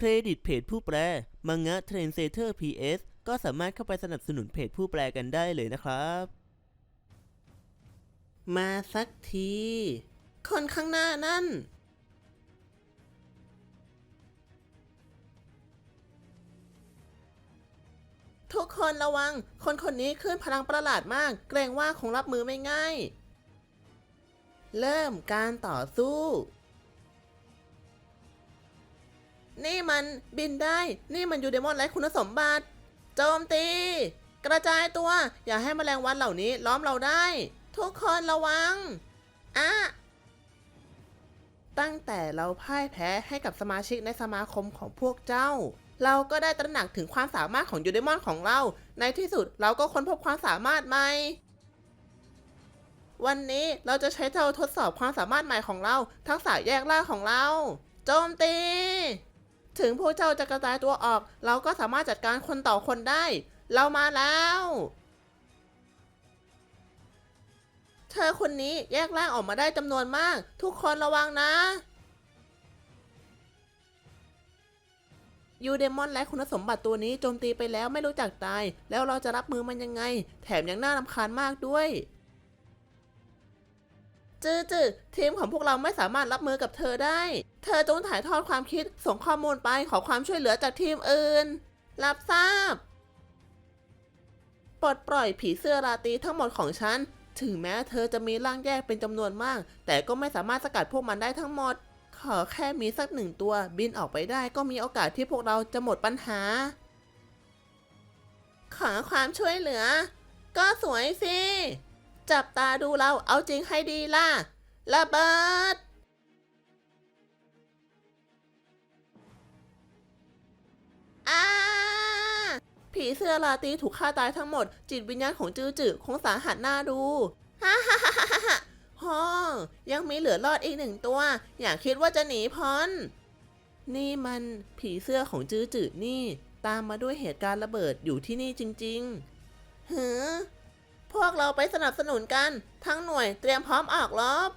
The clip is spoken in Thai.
เครดิตเพจผู้แปล มังงะเทรนเซเตอร์ PS ก็สามารถเข้าไปสนับสนุนเพจผู้แปลกันได้เลยนะครับ มาสักที คนข้างหน้านั่น ทุกคนระวัง คนคนนี้ขึ้นพลังประหลาดมาก เกรงว่าคงรับมือไม่ง่าย เริ่มการต่อสู้ นี่มันบินได้ นี่มันยูเดมอนไร้คุณสมบัติ โจมตี กระจายตัว อย่าให้แมลงวันเหล่านี้ล้อมเราได้ ทุกคนระวังอะตั้งแต่เราพ่ายแพ้ให้กับสมาชิกในสมาคมของพวกเจ้า เราก็ได้ตระหนักถึงความสามารถของยูเดมอนของเรา ในที่สุดเราก็ค้นพบความสามารถใหม่ วันนี้เราจะใช้เจ้าทดสอบความสามารถใหม่ของเรา ทักษะแยกล่าของเรา โจมตี ถึงพวกเจ้าจะกระจายตัวออก เราก็สามารถจัดการคนต่อคนได้ เรามาแล้ว เธอคนนี้แยกร่างออกมาได้จำนวนมาก ทุกคนระวังนะ ยูเดมอนและคุณสมบัติตัวนี้โจมตีไปแล้วไม่รู้จักตาย แล้วเราจะรับมือมันยังไง แถมยังน่ารำคาญมากด้วย จือจือทีมของพวกเราไม่สามารถรับมือกับเธอได้ เธอจงถ่ายทอดความคิดส่งข้อมูลไปขอความช่วยเหลือจากทีมอื่น รับทราบ ปลดปล่อยผีเสื้อราตรีทั้งหมดของฉัน ถึงแม้เธอจะมีร่างแยกเป็นจำนวนมาก แต่ก็ไม่สามารถสกัดพวกมันได้ทั้งหมด ขอแค่มีสักหนึ่งตัวบินออกไปได้ก็มีโอกาสที่พวกเราจะหมดปัญหา ขอความช่วยเหลือ ก็สวยสิ จับตาดูเราเอาจริงให้ดีล่ะระเบิดอาผีเสื้อลาตีถูกฆ่าตายทั้งหมด จิตวิญญาณของจือจือคงสาหัสหน้าดูฮ่าฮ่าฮ่าฮ่าฮ่าฮ่อยังมีเหลือรอดอีกหนึ่งตัว อย่าคิดว่าจะหนีพ้น นี่มันผีเสื้อของจื้อจืดนี่ ตามมาด้วยเหตุการณ์ระเบิดอยู่ที่นี่จริงๆหือ พวกเราไปสนับสนุนกัน ทั้งหน่วยเตรียมพร้อมออกรบ